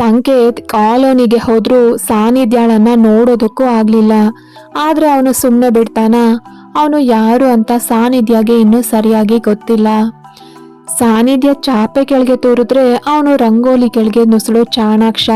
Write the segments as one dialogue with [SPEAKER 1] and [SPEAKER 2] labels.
[SPEAKER 1] ಸಂಕೇತ್ ಕಾಲೋನಿಗೆ ಹೋದ್ರೂ ಸಾನಿಧ್ಯಾಳನ್ನ ನೋಡೋದಕ್ಕೂ ಆಗ್ಲಿಲ್ಲ. ಆದ್ರೆ ಅವನು ಸುಮ್ಮನೆ ಬಿಡ್ತಾನ. ಅವನು ಯಾರು ಅಂತ ಸಾನಿಧ್ಯಗೆ ಇನ್ನೂ ಸರಿಯಾಗಿ ಗೊತ್ತಿಲ್ಲ. ಸಾನಿಧ್ಯ ಚಾಪೆ ಕೆಳಗೆ ತೋರಿದ್ರೆ ಅವನು ರಂಗೋಲಿ ಕೆಳಗೆ ನುಸುಳು ಚಾಣಾಕ್ಷ.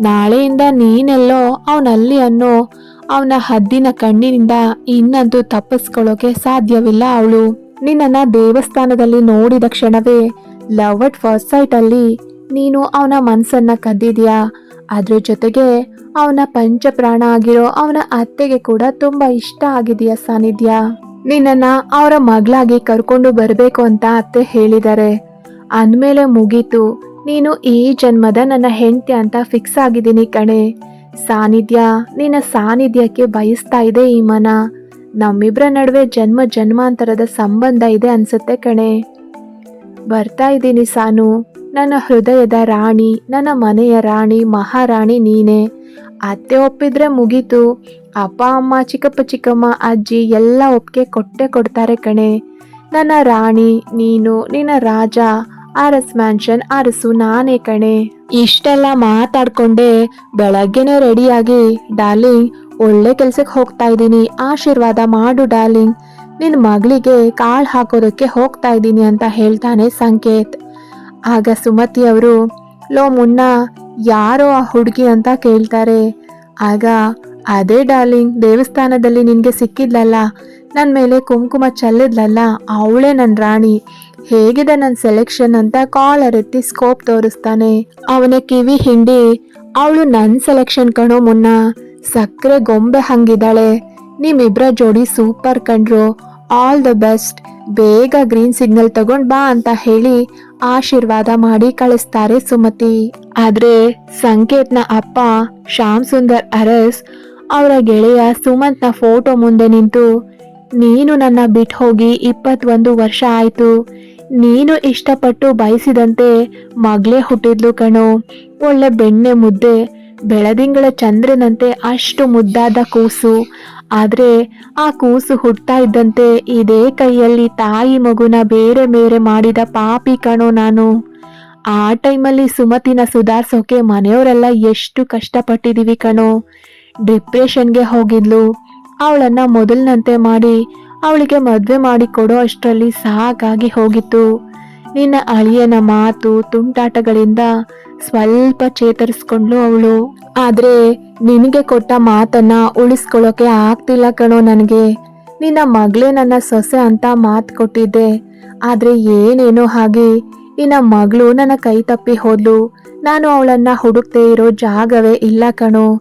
[SPEAKER 1] ನಾಳೆಯಿಂದ ನೀನೆಲ್ಲೋ ಅವನಲ್ಲಿ ಅನ್ನೋ ಅವನ ಹದ್ದಿನ ಕಣ್ಣಿನಿಂದ ಇನ್ನಂತೂ ತಪ್ಪಿಸ್ಕೊಳ್ಳೋಕೆ ಸಾಧ್ಯವಿಲ್ಲ ಅವಳು. ನಿನ್ನನ್ನ ದೇವಸ್ಥಾನದಲ್ಲಿ ನೋಡಿದ ಕ್ಷಣವೇ ಲವ್ ಅಟ್ ಫಸ್ಟ್ ಸೈಟ್ ಅಲ್ಲಿ ನೀನು ಅವನ ಮನಸ್ಸನ್ನ ಕದ್ದಿದ್ಯಾ? ಅದ್ರ ಜೊತೆಗೆ ಅವನ ಪಂಚಪ್ರಾಣ ಆಗಿರೋ ಅವನ ಅತ್ತೆಗೆ ಕೂಡ ತುಂಬಾ ಇಷ್ಟ ಆಗಿದೆಯ ಸಾನಿಧ್ಯ? ನಿನ್ನನ್ನ ಅವರ ಮಗಳಾಗಿ ಕರ್ಕೊಂಡು ಬರಬೇಕು ಅಂತ ಅತ್ತೆ ಹೇಳಿದ್ದಾರೆ ಅಂದಮೇಲೆ ಮುಗೀತು. ನೀನು ಈ ಜನ್ಮದ ನನ್ನ ಹೆಂಡತಿ ಅಂತ ಫಿಕ್ಸ್ ಆಗಿದ್ದೀನಿ ಕಣೆ. ಸಾನಿಧ್ಯ, ನಿನ್ನ ಸಾನಿಧ್ಯಕ್ಕೆ ಬಯಸ್ತಾ ಇದೆ ಈ ಮನ. ನಮ್ಮಿಬ್ರ ನಡುವೆ ಜನ್ಮ ಜನ್ಮಾಂತರದ ಸಂಬಂಧ ಇದೆ ಅನ್ಸುತ್ತೆ ಕಣೆ. ಬರ್ತಾ ಇದ್ದೀನಿ ಸಾನು. ನನ್ನ ಹೃದಯದ ರಾಣಿ, ನನ್ನ ಮನೆಯ ರಾಣಿ, ಮಹಾರಾಣಿ ನೀನೇ. ಅತ್ತೆ ಒಪ್ಪಿದ್ರೆ ಮುಗೀತು. ಅಪ್ಪ, ಅಮ್ಮ, ಚಿಕ್ಕಪ್ಪ, ಚಿಕ್ಕಮ್ಮ, ಅಜ್ಜಿ ಎಲ್ಲ ಒಪ್ಪಿಗೆ ಕೊಟ್ಟೆ ಕೊಡ್ತಾರೆ ಕಣೆ. ನನ್ನ ರಾಣಿ, ನೀನು, ನಿನ್ನ ರಾಜ, ಅರಸ್ ಮ್ಯಾನ್ಷನ್ ಅರಸು ನಾನೇ ಕಣೆ. ಇಷ್ಟೆಲ್ಲ ಮಾತಾಡ್ಕೊಂಡೆ ಬೆಳಗ್ಗೆನೆ ರೆಡಿಯಾಗಿ, ಡಾರ್ಲಿಂಗ್, ಒಳ್ಳೆ ಕೆಲ್ಸಕ್ಕೆ ಹೋಗ್ತಾ ಇದ್ದೀನಿ. ಆಶೀರ್ವಾದ ಮಾಡು, ಡಾರ್ಲಿಂಗ್. ನಿನ್ನ ಮಗಳಿಗೆ ಕಾಳು ಹಾಕೋದಕ್ಕೆ ಹೋಗ್ತಾ ಇದ್ದೀನಿ ಅಂತ ಹೇಳ್ತಾನೆ ಸಂಕೇತ್. ಆಗ ಸುಮತಿ ಅವರು, ಲೋ ಮುನ್ನ, ಯಾರೋ ಆ ಹುಡುಗಿ ಅಂತ ಕೇಳ್ತಾರೆ. ಆಗ ಅದೇ ಡಾರ್ಲಿಂಗ್, ದೇವಸ್ಥಾನದಲ್ಲಿ ನಿನಗೆ ಸಿಕ್ಕಿದ್ಲಲ್ಲ. ನನ್ನ ಮೇಲೆ ಕುಂಕುಮ ಚೆಲ್ಲಿದ್ಲಲ್ಲ, ಅವಳೇ ನನ್ನ ರಾಣಿ. ಹೇಗಿದೆ ನನ್ನ ಸೆಲೆಕ್ಷನ್ ಅಂತ ಕಾಲ್ ಎತ್ತಿ ಸ್ಕೋಪ್ ತೋರಿಸ್ತಾನೆ. ಅವನ ಕಿವಿ ಹಿಂಡಿ, ಅವಳು ನನ್ನ ಸೆಲೆಕ್ಷನ್ ಕಣೋ ಮುನ್ನ. ಸಕ್ಕರೆ ಗೊಂಬೆ ಹಂಗಿದ್ದಾಳೆ. ನಿಮ್ಮಿಬ್ಬರ ಜೋಡಿ ಸೂಪರ್ ಕಂಡ್ರು. All the best. ಬೇಗ ಗ್ರೀನ್ ಸಿಗ್ನಲ್ ತಗೊಂಡ್ ಬಾ ಅಂತ ಹೇಳಿ ಆಶೀರ್ವಾದ ಮಾಡಿ ಕಳಿಸ್ತಾರೆ ಸುಮತಿ. ಆದ್ರೆ ಸಂಕೇತ್ನ ಅಪ್ಪ ಶ್ಯಾಮ್ ಸುಂದರ್ ಅರಸ್ ಅವರ ಗೆಳೆಯ ಸುಮಂತ್ನ ಫೋಟೋ ಮುಂದೆ ನಿಂತು, ನೀನು ನನ್ನ ಬಿಟ್ಟು ಹೋಗಿ ಇಪ್ಪತ್ತೊಂದು ವರ್ಷ ಆಯ್ತು. ನೀನು ಇಷ್ಟಪಟ್ಟು ಬಯಸಿದಂತೆ ಮಗಳೇ ಹುಟ್ಟಿದ್ಲು ಕಣೋ. ಒಳ್ಳೆ ಬೆಣ್ಣೆ ಮುದ್ದೆ ಬೆಳದಿಂಗಳ ಚಂದ್ರನಂತೆ ಅಷ್ಟು ಮುದ್ದಾದ ಕೂಸು. ಆದರೆ ಆ ಕೂಸು ಹುಟ್ತಾ ಇದ್ದಂತೆ ಇದೇ ಕೈಯಲ್ಲಿ ತಾಯಿ ಮಗುನ ಬೇರೆ ಬೇರೆ ಮಾಡಿದ ಪಾಪಿ ಕಣೋ ನಾನು. ಆ ಟೈಮಲ್ಲಿ ಸುಮತಿನ ಸುಧಾರ್ಸೋಕೆ ಮನೆಯವರೆಲ್ಲ ಎಷ್ಟು ಕಷ್ಟಪಟ್ಟಿದ್ದೀವಿ ಕಣೋ. ಡಿಪ್ರೆಷನ್ಗೆ ಹೋಗಿದ್ಲು. ಅವಳನ್ನ ಮೊದಲಿನಂತೆ ಮಾಡಿ ಅವಳಿಗೆ ಮದುವೆ ಮಾಡಿ ಕೊಡೋ ಅಷ್ಟರಲ್ಲಿ ಸಾಕಾಗಿ ಹೋಗಿತ್ತು. ನಿನ್ನ ಅಳಿಯನ ಮಾತು, ತುಂಟಾಟಗಳಿಂದ ಸ್ವಲ್ಪ ಚೇತರಿಸ್ಕೊಂಡ್ಲು ಅವಳು. ಆದ್ರೆ ನಿನಗೆ ಕೊಟ್ಟ ಮಾತನ್ನ ಉಳಿಸ್ಕೊಳ್ಳೋಕೆ ಆಗ್ತಿಲ್ಲ ಕಣೋ ನನಗೆ. ನಿನ್ನ ಮಗಳೇ ನನ್ನ ಸೊಸೆ ಅಂತ ಮಾತು ಕೊಟ್ಟಿದ್ದೆ. ಆದ್ರೆ ಏನೇನೋ ಹಾಗೆ ನಿನ್ನ ಮಗಳು ನನ್ನ ಕೈ ತಪ್ಪಿ ಹೋದ್ಲು. ನಾನು ಅವಳನ್ನ ಹುಡುಕ್ತೆ ಇರೋ ಜಾಗವೇ ಇಲ್ಲ ಕಣೋ.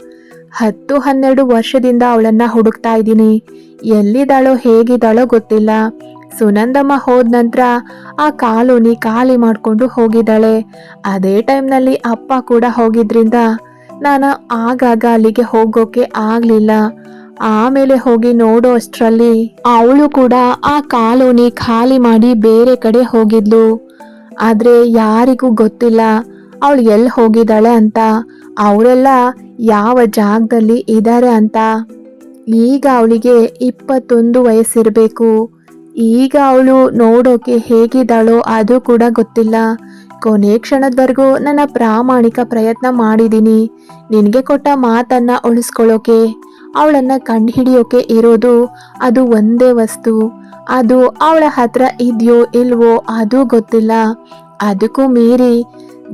[SPEAKER 1] ಹತ್ತು ಹನ್ನೆರಡು ವರ್ಷದಿಂದ ಅವಳನ್ನ ಹುಡುಕ್ತಾ ಇದ್ದೀನಿ. ಎಲ್ಲಿದ್ದಾಳೋ ಹೇಗಿದ್ದಾಳೋ ಗೊತ್ತಿಲ್ಲ. ಸುನಂದಮ್ಮ ಹೋದ ನಂತರ ಆ ಕಾಲೋನಿ ಖಾಲಿ ಮಾಡಿಕೊಂಡು ಹೋಗಿದ್ದಾಳೆ. ಅದೇ ಟೈಮ್ನಲ್ಲಿ ಅಪ್ಪ ಕೂಡ ಹೋಗಿದ್ರಿಂದ ನಾನು ಆಗಾಗ ಅಲ್ಲಿಗೆ ಹೋಗೋಕೆ ಆಗಲಿಲ್ಲ. ಆಮೇಲೆ ಹೋಗಿ ನೋಡೋ ಅಷ್ಟರಲ್ಲಿ ಅವಳು ಕೂಡ ಆ ಕಾಲೋನಿ ಖಾಲಿ ಮಾಡಿ ಬೇರೆ ಕಡೆ ಹೋಗಿದ್ಲು. ಆದ್ರೆ ಯಾರಿಗೂ ಗೊತ್ತಿಲ್ಲ ಅವಳು ಎಲ್ಲಿ ಹೋಗಿದ್ದಾಳೆ ಅಂತ. ಅವರೆಲ್ಲ ಯಾವ ಜಾಗದಲ್ಲಿ ಇದ್ದಾರೆ ಅಂತ. ಈಗ ಅವಳಿಗೆ ಇಪ್ಪತ್ತೊಂದು ವಯಸ್ಸಿರಬೇಕು. ಈಗ ಅವಳು ನೋಡೋಕೆ ಹೇಗಿದ್ದಾಳೋ ಅದು ಕೂಡ ಗೊತ್ತಿಲ್ಲ. ಕೊನೆ ಕ್ಷಣದವರೆಗೂ ನನ್ನ ಪ್ರಾಮಾಣಿಕ ಪ್ರಯತ್ನ ಮಾಡಿದ್ದೀನಿ. ನಿನಗೆ ಕೊಟ್ಟ ಮಾತನ್ನ ಉಳಿಸ್ಕೊಳ್ಳೋಕೆ, ಅವಳನ್ನ ಕಂಡುಹಿಡಿಯೋಕೆ ಇರೋದು ಅದು ಒಂದೇ ವಸ್ತು. ಅದು ಅವಳ ಹತ್ರ ಇದೆಯೋ ಇಲ್ವೋ ಅದು ಗೊತ್ತಿಲ್ಲ. ಅದಕ್ಕೂ ಮೀರಿ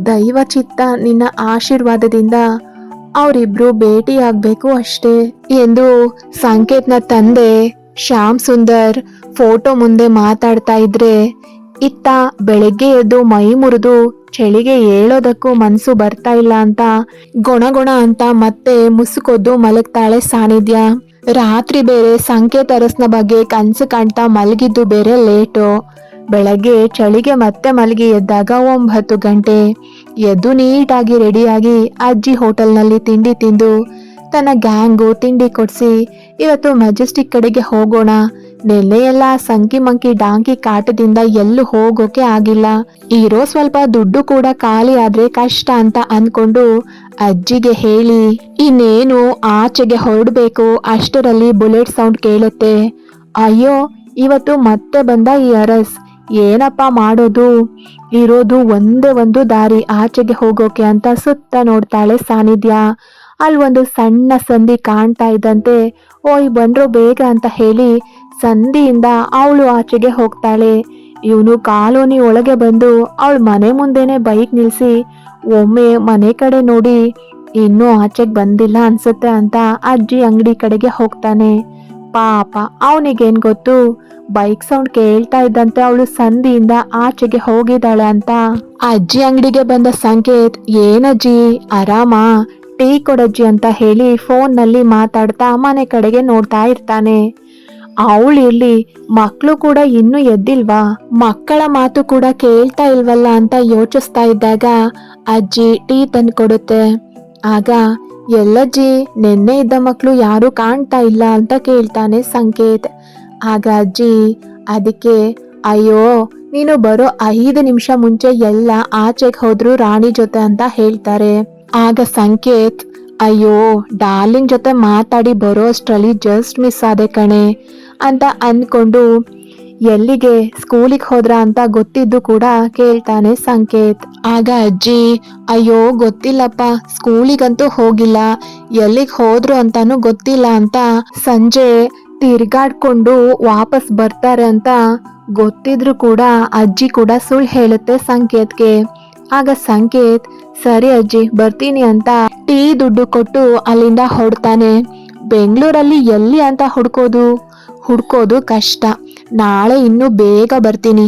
[SPEAKER 1] ದೈವ ಚಿತ್ತ ನಿನ್ನ ಆಶೀರ್ವಾದದಿಂದ ಅವರಿಬ್ರು ಭೇಟಿಯಾಗಬೇಕು ಅಷ್ಟೇ ಎಂದು ಸಂಕೇತ್ನ ತಂದೆ ಶ್ಯಾಮ್ ಸುಂದರ್ ಫೋಟೋ ಮುಂದೆ ಮಾತಾಡ್ತಾ ಇದ್ರೆ, ಇತ್ತ ಬೆಳಗ್ಗೆ ಎದ್ದು ಮೈ ಮುರಿದು ಚಳಿಗೆ ಹೇಳೋದಕ್ಕೂ ಮನ್ಸು ಬರ್ತಾ ಇಲ್ಲ ಅಂತ ಗೊಣಗೊಣ ಅಂತ ಮತ್ತೆ ಮುಸುಕೊದ್ದು ಮಲಗ್ತಾಳೆ ಸಾನಿಧ್ಯ. ರಾತ್ರಿ ಬೇರೆ ಸಂಕೇತ ಅರಸ್ನ ಬಗ್ಗೆ ಕನ್ಸು ಕಾಣ್ತಾ ಮಲಗಿದ್ದು ಬೇರೆ ಲೇಟು. ಬೆಳಗ್ಗೆ ಚಳಿಗೆ ಮತ್ತೆ ಮಲಗಿ ಎದ್ದಾಗ ಒಂಬತ್ತು ಗಂಟೆ. ಎದ್ದು ನೀಟಾಗಿ ರೆಡಿಯಾಗಿ ಅಜ್ಜಿ ಹೋಟೆಲ್ನಲ್ಲಿ ತಿಂಡಿ ತಿಂದು, ತನ್ನ ಗ್ಯಾಂಗು ತಿಂಡಿ ಕೊಡಿಸಿ, ಇವತ್ತು ಮೆಜೆಸ್ಟಿಕ್ ಕಡೆಗೆ ಹೋಗೋಣ ನೆನ್ನೆಯೆಲ್ಲ ಸಂಕಿ ಮಂಕಿ ಡಾಂಕಿ ಕಾಟದಿಂದ ಎಲ್ಲೂ ಹೋಗೋಕೆ ಆಗಿಲ್ಲ. ಇರೋ ಸ್ವಲ್ಪ ದುಡ್ಡು ಕೂಡ ಖಾಲಿ ಆದ್ರೆ ಕಷ್ಟ ಅಂತ ಅನ್ಕೊಂಡು ಅಜ್ಜಿಗೆ ಹೇಳಿ, ಇನ್ನೇನು ಆಚೆಗೆ ಹೊರಡ್ಬೇಕು? ಅಷ್ಟರಲ್ಲಿ ಬುಲೆಟ್ ಸೌಂಡ್ ಕೇಳುತ್ತೆ. ಅಯ್ಯೋ, ಇವತ್ತು ಮತ್ತೆ ಬಂದ ಈ ಅರಸ್? ಏನಪ್ಪ ಮಾಡೋದು? ಇರೋದು ಒಂದೇ ಒಂದು ದಾರಿ ಆಚೆಗೆ ಹೋಗೋಕೆ ಅಂತ ಸುತ್ತ ನೋಡ್ತಾಳೆ ಸಾನಿಧ್ಯ. ಅಲ್ಲಿ ಒಂದು ಸಣ್ಣ ಸಂಧಿ ಕಾಣ್ತಾ ಇದ್ದಂತೆ, ಓಯ್, ಬಂದ್ರು ಬೇಗ ಅಂತ ಹೇಳಿ ಸಂಧಿಯಿಂದ ಅವಳು ಆಚೆಗೆ ಹೋಗ್ತಾಳೆ. ಇವನು ಕಾಲೋನಿ ಒಳಗೆ ಬಂದು ಅವಳ ಮನೆ ಮುಂದೆನೆ ಬೈಕ್ ನಿಲ್ಸಿ, ಒಮ್ಮೆ ಮನೆ ಕಡೆ ನೋಡಿ, ಇನ್ನೂ ಆಚೆಗೆ ಬಂದಿಲ್ಲ ಅನ್ಸುತ್ತೆ ಅಂತ ಅಜ್ಜಿ ಅಂಗಡಿ ಕಡೆಗೆ ಹೋಗ್ತಾನೆ. ಪಾಪ, ಅವನಿಗೇನ್ ಗೊತ್ತು? ಬೈಕ್ ಸೌಂಡ್ ಕೇಳ್ತಾ ಇದ್ದಂತೆ ಅವಳು ಸಂಧಿಯಿಂದ ಆಚೆಗೆ ಹೋಗಿದ್ದಾಳೆ ಅಂತ. ಅಜ್ಜಿ ಅಂಗಡಿಗೆ ಬಂದ ಸಂಕೇತ್ ಏನಜ್ಜಿ ಆರಾಮ? ಟೀ ಕೊಡಜ್ಜಿ ಅಂತ ಹೇಳಿ ಫೋನ್ನಲ್ಲಿ ಮಾತಾಡ್ತಾ ಮನೆ ಕಡೆಗೆ ನೋಡ್ತಾ ಇರ್ತಾನೆ. ಅವಳಿರ್ಲಿ ಮಕ್ಕಳು ಕೂಡ ಇನ್ನೂ ಎದ್ದಿಲ್ವಾ? ಮಕ್ಕಳ ಮಾತು ಕೂಡ ಕೇಳ್ತಾ ಇಲ್ವಲ್ಲ ಅಂತ ಯೋಚಿಸ್ತಾ ಇದ್ದಾಗ ಅಜ್ಜಿ ಟೀ ತಂದು ಕೊಡುತ್ತೆ. ಆಗ, ಎಲ್ಲಜ್ಜಿ, ನಿನ್ನೆ ಇದ್ದ ಮಕ್ಕಳು ಯಾರು ಕಾಣ್ತಾ ಇಲ್ಲ ಅಂತ ಕೇಳ್ತಾನೆ ಸಂಕೇತ್. ಆಗ ಅಜ್ಜಿ, ಅದಕ್ಕೆ, ಅಯ್ಯೋ, ನೀನು ಬರೋ ಐದು ನಿಮಿಷ ಮುಂಚೆ ಎಲ್ಲ ಆಚೆಗೆ ಹೋದ್ರು ರಾಣಿ ಜೊತೆ ಅಂತ ಹೇಳ್ತಾರೆ. ಆಗ ಸಂಕೇತ್, ಅಯ್ಯೋ, ಡಾರ್ಲಿಂಗ್ ಜೊತೆ ಮಾತಾಡಿ ಬರೋ ಅಷ್ಟ್ರಲ್ಲಿ ಜಸ್ಟ್ ಮಿಸ್ ಆದೆ ಕಣೆ. ಅಂತ ಅಂದ್ಕೊಂಡು ಎಲ್ಲಿಗೆ ಸ್ಕೂಲಿಗೆ ಹೋದ್ರ ಅಂತ ಗೊತ್ತಿದ್ದು ಕೂಡ ಕೇಳ್ತಾನೆ ಸಂಕೇತ್. ಆಗ ಅಜ್ಜಿ, ಅಯ್ಯೋ, ಗೊತ್ತಿಲ್ಲಪ್ಪ, ಸ್ಕೂಲಿಗಂತೂ ಹೋಗಿಲ್ಲ. ಎಲ್ಲಿಗೆ ಹೋದ್ರು ಅಂತಾನು ಗೊತ್ತಿಲ್ಲ ಅಂತ ಸಂಜೆ ತಿರ್ಗಾಡ್ಕೊಂಡು ವಾಪಸ್ ಬರ್ತಾರೆ ಅಂತ ಗೊತ್ತಿದ್ರು ಕೂಡ ಅಜ್ಜಿ ಕೂಡ ಸುಳ್ಳು ಹೇಳುತ್ತೆ ಸಂಕೇತ್ಗೆ. ಆಗ ಸಂಕೇತ್, ಸರಿ ಅಜ್ಜಿ, ಬರ್ತೀನಿ ಅಂತ ಟೀ ದುಡ್ಡು ಕೊಟ್ಟು ಅಲ್ಲಿಂದ ಹೊಡ್ತಾನೆ ಬೆಂಗಳೂರಲ್ಲಿ ಎಲ್ಲಿ ಅಂತ ಹುಡ್ಕೋದು? ಹುಡ್ಕೋದು ಕಷ್ಟ. ನಾಳೆ ಇನ್ನು ಬೇಗ ಬರ್ತೀನಿ.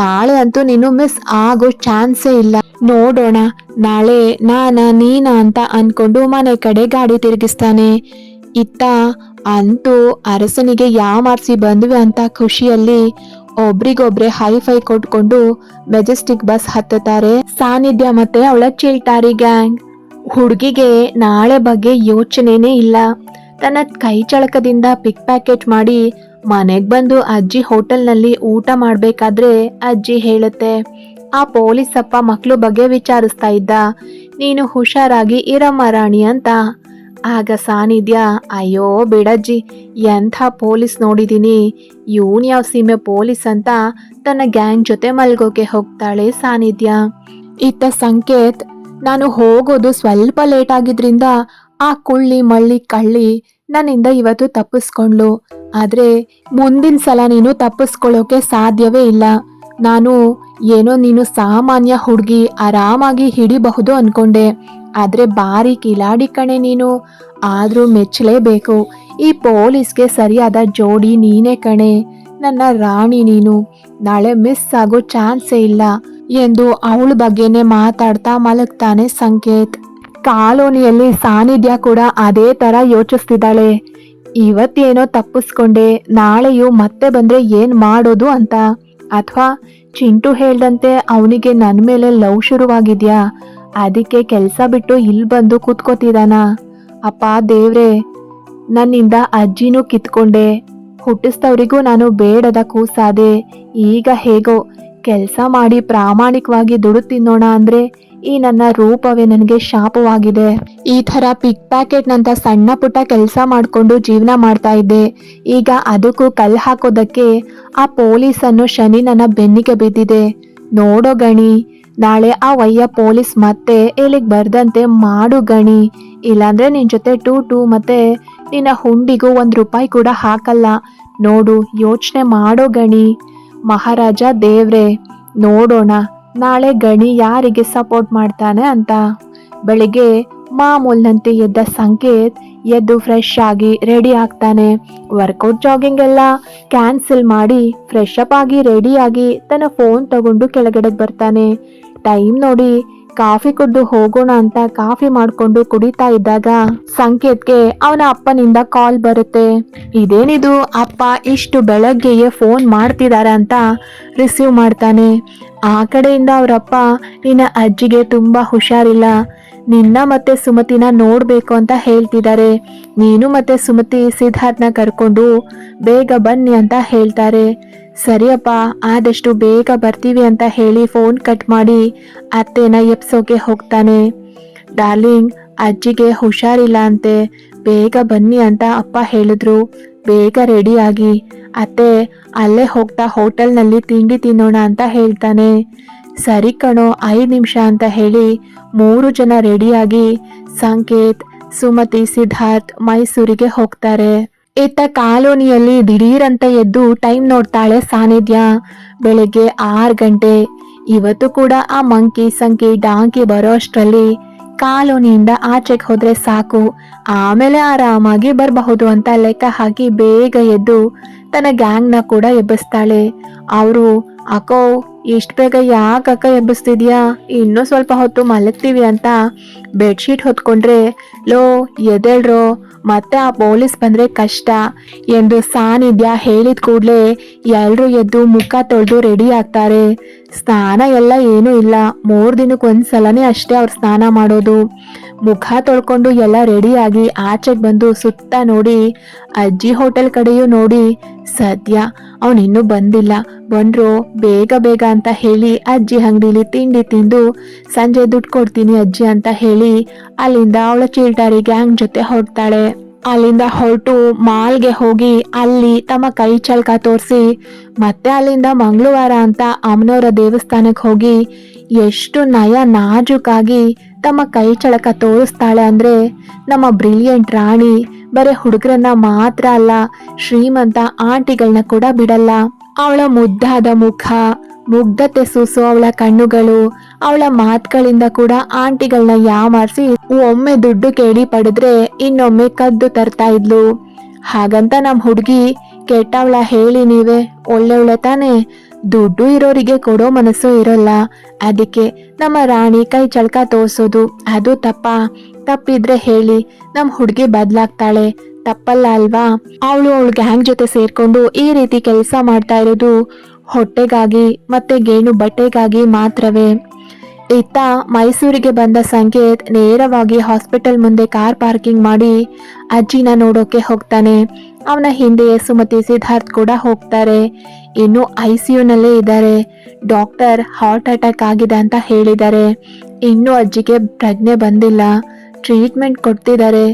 [SPEAKER 1] ನಾಳೆ ಅಂತೂ ನೀನು ಮಿಸ್ ಆಗೋ ಚಾನ್ಸೇ ಇಲ್ಲ. ನೋಡೋಣ. ನಾಳೆ ನಾನ, ನೀನ ಅಂತ ಅನ್ಕೊಂಡು ಮನೆ ಕಡೆ ಗಾಡಿ ತಿರುಗಿಸ್ತಾನೆ. ಇತ್ತ ಅಂತೂ ಅರಸನಿಗೆ ಯಾಮಾರ್ಸಿ ಬಂದ್ವಿ ಅಂತ ಖುಷಿಯಲ್ಲಿ ಒಬ್ರಿಗೊಬ್ರೆ ಹೈ ಫೈ ಕೊಟ್ಕೊಂಡು ಮೆಜೆಸ್ಟಿಕ್ ಬಸ್ ಹತ್ತುತ್ತಾರೆ ಸಾನ್ನಿಧ್ಯ ಮತ್ತೆ ಅವಳ ಚಿಲ್ಟಾರಿ ಗ್ಯಾಂಗ್ ಹುಡುಗಿಗೆ ನಾಳೆ ಬಗ್ಗೆ ಯೋಚನೆನೇ ಇಲ್ಲ. ತನ್ನ ಕೈ ಚಳಕದಿಂದ ಪಿಕ್ ಪ್ಯಾಕೆಟ್ ಮಾಡಿ ಮನೆಗೆ ಬಂದು ಅಜ್ಜಿ ಹೋಟೆಲ್ನಲ್ಲಿ ಊಟ ಮಾಡಬೇಕಾದ್ರೆ ಅಜ್ಜಿ ಹೇಳುತ್ತೆ, ಆ ಪೊಲೀಸ್ ಅಪ್ಪ ಮಕ್ಕಳು ಬಗ್ಗೆ ವಿಚಾರಿಸ್ತಾ ಇದ್ದ. ನೀನು ಹುಷಾರಾಗಿ ಇರಮ್ಮ ರಾಣಿ ಅಂತ. ಆಗ ಸಾನಿಧ್ಯ, ಅಯ್ಯೋ ಬಿಡಜ್ಜಿ, ಎಂಥ ಪೊಲೀಸ್ ನೋಡಿದ್ದೀನಿ ಇವನ್ ಯಾವ ಸೀಮೆ ಪೊಲೀಸ್ ಅಂತ ತನ್ನ ಗ್ಯಾಂಗ್ ಜೊತೆ ಮಲ್ಗೋಕೆ ಹೋಗ್ತಾಳೆ ಸಾನಿಧ್ಯ. ಇತ್ತ ಸಂಕೇತ್, ನಾನು ಹೋಗೋದು ಸ್ವಲ್ಪ ಲೇಟ್ ಆಗಿದ್ರಿಂದ ಆ ಕುಳ್ಳಿ ಮಳ್ಳಿ ಕಳ್ಳಿ ನನ್ನಿಂದ ಇವತ್ತು ತಪ್ಪಿಸ್ಕೊಂಡ್ಲು. ಆದ್ರೆ ಮುಂದಿನ ಸಲ ನೀನು ತಪ್ಪಿಸ್ಕೊಳ್ಳೋಕೆ ಸಾಧ್ಯವೇ ಇಲ್ಲ. ನಾನು ಏನೋ ನೀನು ಸಾಮಾನ್ಯ ಹುಡುಗಿ ಆರಾಮಾಗಿ ಹಿಡಿಬಹುದು ಅನ್ಕೊಂಡೆ. ಆದ್ರೆ ಬಾರಿ ಕಿಲಾಡಿ ಕಣೆ ನೀನು. ಆದ್ರೂ ಮೆಚ್ಚಲೇಬೇಕು. ಈ ಪೊಲೀಸ್ಗೆ ಸರಿಯಾದ ಜೋಡಿ ನೀನೇ ಕಣೆ. ನನ್ನ ರಾಣಿ ನೀನು. ನಾಳೆ ಮಿಸ್ ಆಗೋ ಚಾನ್ಸೇ ಇಲ್ಲ. ಎಂದು ಅವಳ ಬಗ್ಗೆನೇ ಮಾತಾಡ್ತಾ ಮಲಗ್ತಾನೆ ಸಂಕೇತ್. ಕಾಲೋನಿಯಲ್ಲಿ ಸಾನಿಧ್ಯ ಕೂಡ ಅದೇ ತರ ಯೋಚಿಸ್ತಿದ್ದಾಳೆ. ಇವತ್ತೇನೋ ತಪ್ಪಿಸ್ಕೊಂಡೆ, ನಾಳೆಯೂ ಮತ್ತೆ ಬಂದ್ರೆ ಏನ್ ಮಾಡೋದು ಅಂತ. ಅಥವಾ, ಚಿಂಟು ಹೇಳ್ದಂತೆ ಅವನಿಗೆ ನನ್ನ ಮೇಲೆ ಲವ್ ಶುರುವಾಗಿದ್ಯಾ? ಅದಕ್ಕೆ ಕೆಲಸ ಬಿಟ್ಟು ಇಲ್ಲಿ ಬಂದು ಕೂತ್ಕೋತಿದಾನ ಅಪ್ಪ ದೇವ್ರೆ, ನನ್ನಿಂದ ಅಜ್ಜಿನೂ ಕಿತ್ಕೊಂಡೆ. ಹುಟ್ಟಿಸ್ತವ್ರಿಗೂ ನಾನು ಬೇಡದ ಕೂಸಾದೆ. ಈಗ ಹೇಗೋ, ಕೆಲಸ ಮಾಡಿ ಪ್ರಾಮಾಣಿಕವಾಗಿ ದುಡು ತಿನ್ನೋಣ ಅಂದ್ರೆ ಈ ನನ್ನ ರೂಪವೇ ನನಗೆ ಶಾಪವಾಗಿದೆ. ಈ ತರ ಪಿಕ್ ಪ್ಯಾಕೆಟ್ ನಂತ ಸಣ್ಣ ಪುಟ್ಟ ಕೆಲಸ ಮಾಡ್ಕೊಂಡು ಜೀವನ ಮಾಡ್ತಾ ಇದ್ದೆ. ಈಗ ಅದಕ್ಕೂ ಕಲ್ ಹಾಕೋದಕ್ಕೆ ಆ ಪೊಲೀಸ್ ಅನ್ನು ಶನಿ ನನ್ನ ಬೆನ್ನಿಗೆ ಬಿದ್ದಿದೆ. ನೋಡೋ ಗಣಿ, ನಾಳೆ ಆ ವಯ್ಯ ಪೊಲೀಸ್ ಮತ್ತೆ ಇಲ್ಲಿಗೆ ಬರ್ದಂತೆ ಮಾಡು ಗಣಿ. ಇಲ್ಲಾಂದ್ರೆ ನಿನ್ ಜೊತೆ ಟೂ ಟೂ ಮತ್ತೆ ನಿನ್ನ ಹುಂಡಿಗೂ ಒಂದ್ ರೂಪಾಯಿ ಕೂಡ ಹಾಕಲ್ಲ. ನೋಡು ಯೋಚನೆ ಮಾಡೋ ಗಣಿ. ಮಹಾರಾಜ ದೇವ್ರೆ, ನೋಡೋಣ. ನಾಳೆ ಗಣಿ ಯಾರಿಗೆ ಸಪೋರ್ಟ್ ಮಾಡ್ತಾನೆ ಅಂತ? ಬೆಳಿಗ್ಗೆ ಮಾಮೂಲ್ನಂತೆ ಎದ್ದ ಸಂಕೇತ್ ಎದ್ದು ಫ್ರೆಶ್ ಆಗಿ ರೆಡಿ ಆಗ್ತಾನೆ. ವರ್ಕೌಟ್ ಜಾಗಿಂಗ್ ಎಲ್ಲ ಕ್ಯಾನ್ಸಲ್ ಮಾಡಿ ಫ್ರೆಶ್ ಅಪ್ ಆಗಿ ರೆಡಿಯಾಗಿ ತನ್ನ ಫೋನ್ ತಗೊಂಡು ಕೆಳಗಡೆ ಬರ್ತಾನೆ. ಟೈಮ್ ನೋಡಿ ಕಾಫಿ ಕುಡ್ದು ಹೋಗೋಣ ಅಂತ ಕಾಫಿ ಮಾಡ್ಕೊಂಡು ಕುಡಿತಾ ಇದ್ದಾಗ ಸಂಕೇತ್ಗೆ ಅವನ ಅಪ್ಪನಿಂದ ಕಾಲ್ ಬರುತ್ತೆ. ಇದೇನಿದು? ಅಪ್ಪ ಇಷ್ಟು ಬೆಳಗ್ಗೆಯೇ ಫೋನ್ ಮಾಡ್ತಿದ್ದಾರೆ ಅಂತ ರಿಸೀವ್ ಮಾಡ್ತಾನೆ. ಆ ಕಡೆಯಿಂದ ಅವರಪ್ಪ, ನಿನ್ನ ಅಜ್ಜಿಗೆ ತುಂಬಾ ಹುಷಾರಿಲ್ಲ. ನಿನ್ನ ಮತ್ತೆ ಸುಮತಿನ ನೋಡ್ಬೇಕು ಅಂತ ಹೇಳ್ತಿದ್ದಾರೆ. ನೀನು ಮತ್ತೆ ಸುಮತಿ ಸಿದ್ಧಾರ್ಥನ ಕರ್ಕೊಂಡು ಬೇಗ ಬನ್ನಿ ಅಂತ ಹೇಳ್ತಾರೆ. ಸರಿಯಪ್ಪ, ಆದಷ್ಟು ಬೇಗ ಬರ್ತೀವಿ ಅಂತ ಹೇಳಿ ಫೋನ್ ಕಟ್ ಮಾಡಿ ಅತ್ತೆನ ಎಪ್ಸೋಕೆ ಹೋಗ್ತಾನೆ. ಡಾರ್ಲಿಂಗ್, ಅಜ್ಜಿಗೆ ಹುಷಾರಿಲ್ಲ ಅಂತೆ. ಬೇಗ ಬನ್ನಿ ಅಂತ ಅಪ್ಪ ಹೇಳಿದ್ರು. ಬೇಗ ರೆಡಿಯಾಗಿ. ಅತ್ತೆ, ಅಲ್ಲೇ ಹೋಗ್ತಾ ಹೋಟೆಲ್ನಲ್ಲಿ ತಿಂಡಿ ತಿನ್ನೋಣ ಅಂತ ಹೇಳ್ತಾನೆ. ಸರಿ ಕಣೋ, ಐದು ನಿಮಿಷ ಅಂತ ಹೇಳಿ ಮೂರು ಜನ ರೆಡಿಯಾಗಿ ಸಂಕೇತ್, ಸುಮತಿ, ಸಿದ್ಧಾರ್ಥ್ ಮೈಸೂರಿಗೆ ಹೋಗ್ತಾರೆ. ಇತ್ತ ಕಾಲೋನಿಯಲ್ಲಿ ದಿಢೀರಂತ ಎದ್ದು ಟೈಮ್ ನೋಡ್ತಾಳೆ ಸಾನಿಧ್ಯ. ಬೆಳಗ್ಗೆ ಆರು ಗಂಟೆ. ಇವತ್ತು ಕೂಡ ಆ ಮಂಕಿ, ಸಂಕಿ, ಡಾಂಕಿ ಬರೋ ಅಷ್ಟರಲ್ಲಿ ಕಾಲೋನಿಯಿಂದ ಆಚೆಗೆ ಹೋದ್ರೆ ಸಾಕು. ಆಮೇಲೆ ಆರಾಮಾಗಿ ಬರಬಹುದು ಅಂತ ಲೆಕ್ಕ ಹಾಕಿ ಬೇಗ ಎದ್ದು ತನ್ನ ಗ್ಯಾಂಗ್ನ ಕೂಡ ಎಬ್ಬಿಸ್ತಾಳೆ. ಅವರು ಅಕ್ಕೋ ಇಷ್ಟು ಬೇಗ ಯಾಕೆ ಅಕ್ಕ ಎಬ್ಬಿಸ್ತಿದ್ಯಾ? ಇನ್ನೂ ಸ್ವಲ್ಪ ಹೊತ್ತು ಮಲಗ್ತೀವಿ ಅಂತ. ಬೆಡ್ಶೀಟ್ ಹೊತ್ಕೊಂಡ್ರೆ, ಲೋ ಎದೇಳ್ರೋ ಮತ್ತೆ ಆ ಪೊಲೀಸ್ ಬಂದ್ರೆ ಕಷ್ಟ ಎಂದು ಸಾನಿಧ್ಯ ಹೇಳಿದ ಕೂಡಲೇ ಎಲ್ಲರೂ ಎದ್ದು ಮುಖ ತೊಳೆದು ರೆಡಿ ಆಗ್ತಾರೆ. ಸ್ನಾನ ಎಲ್ಲ ಏನೂ ಇಲ್ಲ. ಮೂರು ದಿನಕ್ಕೆ ಒಂದ್ಸಲನೇ ಅಷ್ಟೇ ಅವ್ರು ಸ್ನಾನ ಮಾಡೋದು. ಮುಖ ತೊಳ್ಕೊಂಡು ಎಲ್ಲ ರೆಡಿಯಾಗಿ ಆಚೆಗೆ ಬಂದು ಸುತ್ತ ನೋಡಿ, ಅಜ್ಜಿ ಹೋಟೆಲ್ ಕಡೆಯೂ ನೋಡಿ, ಸದ್ಯ ಅವನಿನ್ನೂ ಬಂದಿಲ್ಲ. ಬಂದ್ರು, ಬೇಗ ಬೇಗ ಅಂತ ಹೇಳಿ ಅಜ್ಜಿ ಅಂಗಡಿಲಿ ತಿಂಡಿ ತಿಂದು, ಸಂಜೆ ದುಡ್ಡು ಕೊಡ್ತೀನಿ ಅಜ್ಜಿ ಅಂತ ಅಲ್ಲಿಂದ ಅವಳ ಚೀಲ್ಟಾರಿ ಗ್ಯಾಂಗ್ ಜೊತೆ ಹೊರಡ್ತಾಳೆ. ಅಲ್ಲಿಂದ ಹೊರಟು ಮಾಲ್ಗೆ ಹೋಗಿ ಅಲ್ಲಿ ತಮ್ಮ ಕೈ ಚಳಕ ತೋರಿಸಿ, ಮತ್ತೆ ಅಲ್ಲಿಂದ ಮಂಗಳವಾರ ಅಂತ ಅಮ್ಮನವರ ದೇವಸ್ಥಾನಕ್ಕೆ ಹೋಗಿ ಎಷ್ಟು ನಯ ನಾಜುಕಾಗಿ ತಮ್ಮ ಕೈ ಚಳಕ ತೋರಿಸ್ತಾಳೆ ಅಂದ್ರೆ ನಮ್ಮ ಬ್ರಿಲಿಯಂಟ್ ರಾಣಿ, ಬರೀ ಹುಡುಗರನ್ನ ಮಾತ್ರ ಅಲ್ಲ, ಶ್ರೀಮಂತ ಆಂಟಿಗಳನ್ನ ಕೂಡ ಬಿಡಲ್ಲ. ಅವಳ ಮುದ್ದಾದ ಮುಖ ಮುಗ್ಧತೆ ಸೂಸು ಅವಳ ಕಣ್ಣುಗಳು, ಅವಳ ಮಾತುಗಳಿಂದ ಕೂಡ ಆಂಟಿಗಳನ್ನ ಯಾಮಾರಿಸಿ ಒಮ್ಮೆ ದುಡ್ಡು ಕೇಳಿ ಪಡೆದ್ರೆ ಇನ್ನೊಮ್ಮೆ ಕದ್ದು ತರ್ತಾ ಇದ್ಲು. ಹಾಗಂತ ನಮ್ ಹುಡುಗಿ ಕೆಟ್ಟವಳ ಹೇಳಿ ನೀವೇ ಒಳ್ಳೆ ತಾನೆ. ದುಡ್ಡು ಇರೋರಿಗೆ ಕೊಡೋ ಮನಸ್ಸು ಇರೋಲ್ಲ. ಅದಕ್ಕೆ ನಮ್ಮ ರಾಣಿ ಕೈ ಚಳಕ ತೋರ್ಸೋದು, ಅದು ತಪ್ಪ. ತಪ್ಪಿದ್ರೆ ಹೇಳಿ, ನಮ್ ಹುಡುಗಿ ಬದಲಾಗ್ತಾಳೆ. ತಪ್ಪಲ್ಲ ಅಲ್ವಾ? ಅವಳು ಅವಳು ಗ್ಯಾಂಗ್ ಜೊತೆ ಸೇರ್ಕೊಂಡು ಈ ರೀತಿ ಕೆಲಸ ಮಾಡ್ತಾ ಇರೋದು ಹೊಟ್ಟೆಗಾಗಿ ಮತ್ತೆ ಗೇಣು ಬಟ್ಟೆಗಾಗಿ ಮಾತ್ರವೇ. ಇತ್ತ ಮೈಸೂರಿಗೆ ಬಂದ ಸಂಕೇತ್ ನೇರವಾಗಿ ಹಾಸ್ಪಿಟಲ್ ಮುಂದೆ ಕಾರ್ ಪಾರ್ಕಿಂಗ್ ಮಾಡಿ ಅಜ್ಜಿನ ನೋಡೋಕೆ ಹೋಗ್ತಾನೆ. ಅವನ ಹಿಂದೆಯೇ ಸುಮತಿ ಸಿದ್ಧಾರ್ಥ್ ಕೂಡ ಹೋಗ್ತಾರೆ. ಇನ್ನು ಐ ಸಿ ಯುನಲ್ಲೇ ಇದ್ದಾರೆ. ಡಾಕ್ಟರ್ ಹಾರ್ಟ್ ಅಟ್ಯಾಕ್ ಆಗಿದೆ ಅಂತ ಹೇಳಿದ್ದಾರೆ. ಇನ್ನು ಅಜ್ಜಿಗೆ ಪ್ರಜ್ಞೆ ಬಂದಿಲ್ಲ. ಟ್ರೀಟ್ಮೆಂಟ್ ಕೊಡ್ತಿದ್ದಾರೆ,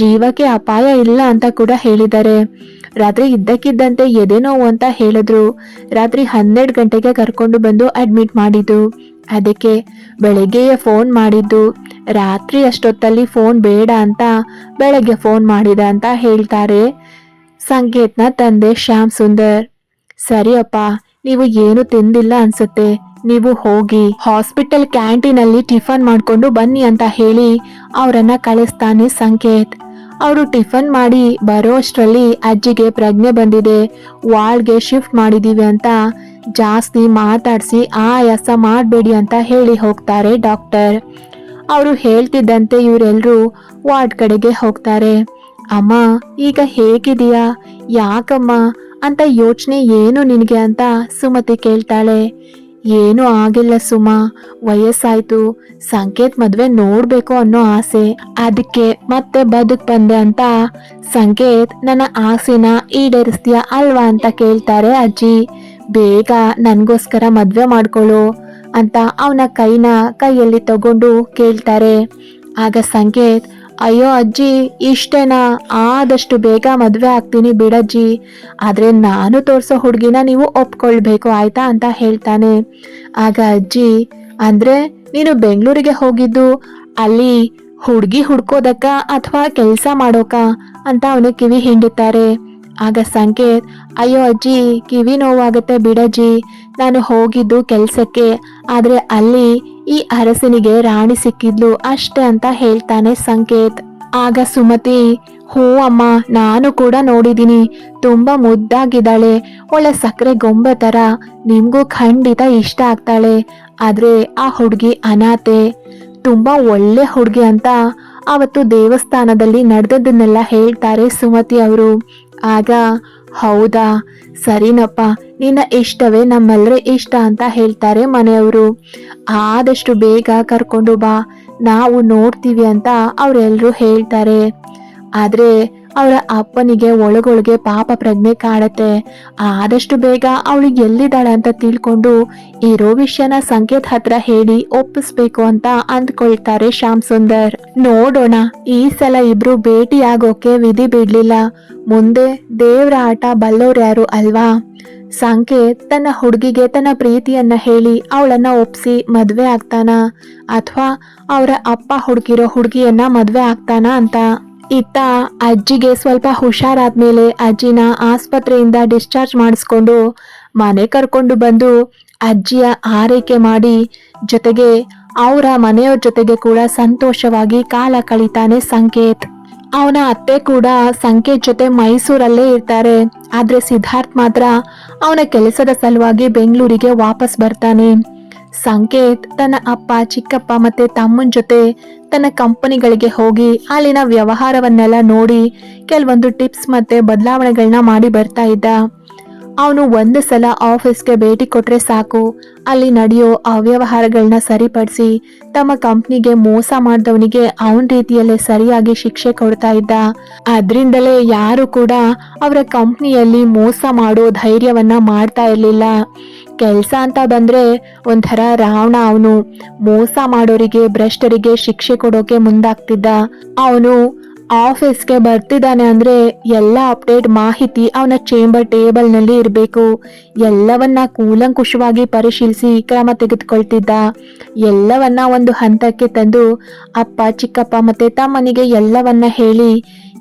[SPEAKER 1] ಜೀವಕ್ಕೆ ಅಪಾಯ ಇಲ್ಲ ಅಂತ ಕೂಡ ಹೇಳಿದ್ದಾರೆ. ರಾತ್ರಿ ಇದ್ದಕ್ಕಿದ್ದಂತೆ ಎದೆ ನೋವು ಅಂತ ಹೇಳಿದ್ರು. ರಾತ್ರಿ ಹನ್ನೆರಡು ಗಂಟೆಗೆ ಕರ್ಕೊಂಡು ಬಂದು ಅಡ್ಮಿಟ್ ಮಾಡಿದ್ದು. ಅದಕ್ಕೆ ಬೆಳಗ್ಗೆಯೇ ಫೋನ್ ಮಾಡಿದ್ದು. ರಾತ್ರಿ ಅಷ್ಟೊತ್ತಲ್ಲಿ ಫೋನ್ ಬೇಡ ಅಂತ ಬೆಳಗ್ಗೆ ಫೋನ್ ಮಾಡಿದ ಅಂತ ಹೇಳ್ತಾರೆ ಸಂಕೇತ್ನ ತಂದೆ ಶ್ಯಾಮ್ ಸುಂದರ್. ಸರಿಯಪ್ಪ, ನೀವು ಏನು ತಿಂದಿಲ್ಲ ಅನ್ಸುತ್ತೆ. ನೀವು ಹೋಗಿ ಹಾಸ್ಪಿಟಲ್ ಕ್ಯಾಂಟೀನ್ ಅಲ್ಲಿ ಟಿಫನ್ ಮಾಡ್ಕೊಂಡು ಬನ್ನಿ ಅಂತ ಹೇಳಿ ಅವರನ್ನ ಕಳಿಸ್ತಾನೆ ಸಂಕೇತ್. ಅವರು ಟಿಫನ್ ಮಾಡಿ ಬರೋ ಅಷ್ಟರಲ್ಲಿ ಅಜ್ಜಿಗೆ ಪ್ರಜ್ಞೆ ಬಂದಿದೆ. ವಾರ್ಡ್ಗೆ ಶಿಫ್ಟ್ ಮಾಡಿದೀವಿ ಅಂತ ಜಾಸ್ತಿ ಮಾತಾಡಿಸಿ ಆಯಾಸ ಮಾಡಬೇಡಿ ಅಂತ ಹೇಳಿ ಹೋಗ್ತಾರೆ ಡಾಕ್ಟರ್. ಅವರು ಹೇಳ್ತಿದ್ದಂತೆ ಇವರೆಲ್ಲರೂ ವಾರ್ಡ್ ಕಡೆಗೆ ಹೋಗ್ತಾರೆ. ಅಮ್ಮ, ಈಗ ಹೇಗಿದೀಯಾ ಯಾಕಮ್ಮ? ಅಂತ ಯೋಚನೆ ಏನು ನಿನಗೆ ಅಂತ ಸುಮತಿ ಕೇಳ್ತಾಳೆ. ಏನೂ ಆಗಿಲ್ಲ ಸುಮಾ. ವಯಸ್ಸಾಯ್ತು. ಸಂಕೇತ್ ಮದ್ವೆ ನೋಡ್ಬೇಕು ಅನ್ನೋ ಆಸೆ. ಅದಕ್ಕೆ ಮತ್ತೆ ಬದುಕ್ ಬಂದೆ ಅಂತ ಸಂಕೇತ್ ನನ್ನ ಆಸೆನ ಈಡೇರಿಸ್ತೀಯ ಅಲ್ವಾ ಅಂತ ಕೇಳ್ತಾರೆ ಅಜ್ಜಿ. ಬೇಗ ನನಗೋಸ್ಕರ ಮದ್ವೆ ಮಾಡ್ಕೊಳ್ಳು ಅಂತ ಅವನ ಕೈನ ಕೈಯಲ್ಲಿ ತಗೊಂಡು ಕೇಳ್ತಾರೆ. ಆಗ ಸಂಕೇತ್ ಅಯ್ಯೋ ಅಜ್ಜಿ, ಇಷ್ಟೇನಾ? ಆದಷ್ಟು ಬೇಗ ಮದುವೆ ಆಗ್ತೀನಿ ಬಿಡಜ್ಜಿ. ಆದ್ರೆ ನಾನು ತೋರಿಸೋ ಹುಡುಗಿನ ನೀವು ಒಪ್ಕೊಳ್ಬೇಕು, ಆಯ್ತಾ ಅಂತ ಹೇಳ್ತಾನೆ. ಆಗ ಅಜ್ಜಿ, ಅಂದ್ರೆ ನೀನು ಬೆಂಗಳೂರಿಗೆ ಹೋಗಿದ್ದು, ಅಲ್ಲಿ ಹುಡುಗಿ ಹುಡ್ಕೋದಕ್ಕ ಅಥವಾ ಕೆಲಸ ಮಾಡೋಕ ಅಂತ ಅವನು ಕಿವಿ ಹಿಂಡುತ್ತಾರೆ. ಆಗ ಸಂಕೇತ್, ಅಯ್ಯೋ ಅಜ್ಜಿ, ಕಿವಿ ನೋವಾಗುತ್ತೆ ಬಿಡಜ್ಜಿ. ನಾನು ಹೋಗಿದ್ದು ಕೆಲಸಕ್ಕೆ, ಆದ್ರೆ ಅಲ್ಲಿ ಈ ಅರಸನಿಗೆ ರಾಣಿ ಸಿಕ್ಕಿದ್ಲು ಅಷ್ಟೇ ಅಂತ ಹೇಳ್ತಾನೆ ಸಂಕೇತ್. ಆಗ ಸುಮತಿ ಹೋ ಅಮ್ಮ, ನಾನು ಕೂಡ ನೋಡಿದೀನಿ ತುಂಬಾ ಮುದ್ದಾಗಿದ್ದಾಳೆ. ಒಳ್ಳೆ ಸಕ್ಕರೆ ಗೊಂಬೆ ತರ. ನಿಮ್ಗೂ ಖಂಡಿತ ಇಷ್ಟ ಆಗ್ತಾಳೆ. ಆದ್ರೆ ಆ ಹುಡುಗಿ ಅನಾಥೆ ತುಂಬಾ ಒಳ್ಳೆ ಹುಡುಗಿ ಅಂತ ಅವತ್ತು ದೇವಸ್ಥಾನದಲ್ಲಿ ನಡೆದದ್ದನ್ನೆಲ್ಲ ಹೇಳ್ತಾರೆ ಸುಮತಿ ಅವರು. ಆಗ, ಹೌದಾ? ಸರಿನಪ್ಪ, ನಿನ್ನ ಇಷ್ಟವೇ ನಮ್ಮೆಲ್ಲರ ಇಷ್ಟ ಅಂತ ಹೇಳ್ತಾರೆ ಮನೆಯವರು. ಆದಷ್ಟು ಬೇಗ ಕರ್ಕೊಂಡು ಬಾ. ನಾವು ನೋಡ್ತೀವಿ ಅಂತ ಅವರೆಲ್ಲರೂ ಹೇಳ್ತಾರೆ. ಆದ್ರೆ ಅವರ ಅಪ್ಪನಿಗೆ ಒಳಗೊಳಗೆ ಪಾಪ ಪ್ರಜ್ಞೆ ಕಾಡತ್ತೆ. ಆದಷ್ಟು ಬೇಗ ಅವಳು ಎಲ್ಲಿದ್ದಾಳೆ ಅಂತ ತಿಳ್ಕೊಂಡು ಇರೋ ವಿಷಯನ ಸಂಕೇತ್ ಹತ್ರ ಹೇಳಿ ಒಪ್ಪಿಸ್ಬೇಕು ಅಂತ ಅಂದ್ಕೊಳ್ತಾರೆ ಶ್ಯಾಮ್ ಸುಂದರ್. ನೋಡೋಣ, ಈ ಸಲ ಇಬ್ರು ಭೇಟಿ ಆಗೋಕೆ ವಿಧಿ ಬಿಡ್ಲಿಲ್ಲ. ಮುಂದೆ ದೇವ್ರ ಆಟ ಬಲ್ಲೋರ್ ಯಾರು ಅಲ್ವಾ? ಸಂಕೇತ್ ತನ್ನ ಹುಡುಗಿಗೆ ತನ್ನ ಪ್ರೀತಿಯನ್ನ ಹೇಳಿ ಅವಳನ್ನ ಒಪ್ಸಿ ಮದ್ವೆ ಆಗ್ತಾನ? ಅಥವಾ ಅವರ ಅಪ್ಪ ಹುಡುಗಿರೋ ಹುಡುಗಿಯನ್ನ ಮದ್ವೆ ಆಗ್ತಾನ ಅಂತ? ಇತ್ತ ಅಜ್ಜಿಗೆ ಸ್ವಲ್ಪ ಹುಷಾರಾದ್ಮೇಲೆ ಅಜ್ಜಿನ ಆಸ್ಪತ್ರೆಯಿಂದ ಡಿಸ್ಚಾರ್ಜ್ ಮಾಡಿಸ್ಕೊಂಡು ಮನೆ ಕರ್ಕೊಂಡು ಬಂದು ಅಜ್ಜಿಯ ಆರೈಕೆ ಮಾಡಿ, ಜೊತೆಗೆ ಅವರ ಮನೆಯವ್ರ ಜೊತೆಗೆ ಕೂಡ ಸಂತೋಷವಾಗಿ ಕಾಲ ಕಳಿತಾನೆ ಸಂಕೇತ್. ಅವನ ಅತ್ತೆ ಕೂಡ ಸಂಕೇತ್ ಜೊತೆ ಮೈಸೂರಲ್ಲೇ ಇರ್ತಾರೆ. ಆದ್ರೆ ಸಿದ್ಧಾರ್ಥ್ ಮಾತ್ರ ಅವನ ಕೆಲಸದ ಸಲುವಾಗಿ ಬೆಂಗಳೂರಿಗೆ ವಾಪಸ್ ಬರ್ತಾನೆ. ಸಂಕೇತ್ ತನ್ನ ಅಪ್ಪ, ಚಿಕ್ಕಪ್ಪ ಮತ್ತೆ ತಮ್ಮನ ಜೊತೆ ತನ್ನ ಕಂಪನಿಗಳಿಗೆ ಹೋಗಿ ಅಲ್ಲಿನ ವ್ಯವಹಾರವನ್ನೆಲ್ಲ ನೋಡಿ ಕೆಲವೊಂದು ಟಿಪ್ಸ್ ಮತ್ತೆ ಬದಲಾವಣೆಗಳನ್ನ ಮಾಡಿ ಬರ್ತಾ ಇದ್ದ. ಅವನು ಒಂದು ಸಲ ಆಫೀಸ್ಗೆ ಭೇಟಿ ಕೊಟ್ರೆ ಸಾಕು. ಅಲ್ಲಿ ನಡೆಯೋ ಅವ್ಯವಹಾರಗಳನ್ನ ಸರಿಪಡಿಸಿ ತಮ್ಮ ಕಂಪ್ನಿಗೆ ಮೋಸ ಮಾಡಿದವನಿಗೆ ಅವನ ರೀತಿಯಲ್ಲೇ ಸರಿಯಾಗಿ ಶಿಕ್ಷೆ ಕೊಡ್ತಾ ಇದ್ದ. ಅದರಿಂದಲೇ ಯಾರು ಕೂಡ ಅವರ ಕಂಪ್ನಿಯಲ್ಲಿ ಮೋಸ ಮಾಡೋ ಧೈರ್ಯವನ್ನ ಮಾಡ್ತಾ ಇರಲಿಲ್ಲ. ಕೆಲಸ ಅಂತ ಬಂದ್ರೆ ಒಂಥರ ರಾವಣ ಅವನು ಮೋಸ ಮಾಡೋರಿಗೆ, ಭ್ರಷ್ಟರಿಗೆ ಶಿಕ್ಷೆ ಕೊಡೋಕೆ ಮುಂದಾಗ್ತಿದ್ದ. ಅವನು ಆಫೀಸ್ಗೆ ಬರ್ತಿದ್ದಾನೆ ಅಂದ್ರೆ ಎಲ್ಲ ಅಪ್ಡೇಟ್ ಮಾಹಿತಿ ಅವನ ಚೇಂಬರ್ ಟೇಬಲ್ನಲ್ಲಿ ಇರಬೇಕು. ಎಲ್ಲವನ್ನ ಕೂಲಂಕುಷವಾಗಿ ಪರಿಶೀಲಿಸಿ ಕ್ರಮ ತೆಗೆದುಕೊಳ್ತಿದ್ದ. ಎಲ್ಲವನ್ನ ಒಂದು ಹಂತಕ್ಕೆ ತಂದು ಅಪ್ಪ, ಚಿಕ್ಕಪ್ಪ ಮತ್ತೆ ತಮ್ಮನಿಗೆ ಎಲ್ಲವನ್ನ ಹೇಳಿ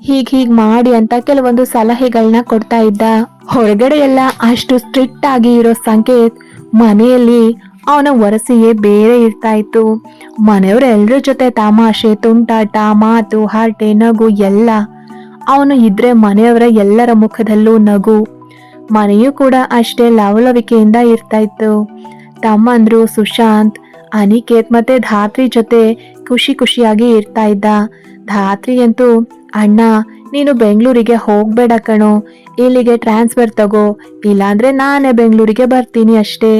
[SPEAKER 1] ಹೀಗ್ ಹೀಗ್ ಮಾಡಿ ಅಂತ ಕೆಲವೊಂದು ಸಲಹೆಗಳನ್ನ ಕೊಡ್ತಾ ಇದ್ದ. ಹೊರಗಡೆ ಎಲ್ಲ ಅಷ್ಟು ಸ್ಟ್ರಿಕ್ಟ್ ಆಗಿ ಇರೋ ಸಂಕೇತ್ ಮನೆಯಲ್ಲಿ ಅವನ ವರಸೆಯೇ ಬೇರೆ ಇರ್ತಾ ಇತ್ತು. ಮನೆಯವರೆಲ್ಲರ ಜೊತೆ ತಮಾಷೆ, ತುಂಟಾಟ, ಮಾತು, ಹರಟೆ, ನಗು ಎಲ್ಲ ಅವನು ಇದ್ರೆ ಮನೆಯವರ ಎಲ್ಲರ ಮುಖದಲ್ಲೂ ನಗು. ಮನೆಯೂ ಕೂಡ ಅಷ್ಟೇ ಲವಲವಿಕೆಯಿಂದ ಇರ್ತಾ ಇತ್ತು. ತಮ್ಮಂದ್ರು ಸುಶಾಂತ್, ಅನಿಕೇತ್ ಮತ್ತೆ ಧಾತ್ರಿ ಜೊತೆ ಖುಷಿ ಖುಷಿಯಾಗಿ ಇರ್ತಾ ಇದ್ದ. ಧಾತ್ರಿ ಅಂತೂ ಅಣ್ಣ, ನೀನು ಬೆಂಗಳೂರಿಗೆ ಹೋಗ್ಬೇಡ ಕಣೋ. ಇಲ್ಲಿಗೆ ಟ್ರಾನ್ಸ್ಫರ್ ತಗೋ. ಇಲ್ಲಾಂದ್ರೆ ನಾನೇ ಬೆಂಗಳೂರಿಗೆ ಬರ್ತೀನಿ ಅಷ್ಟೇ.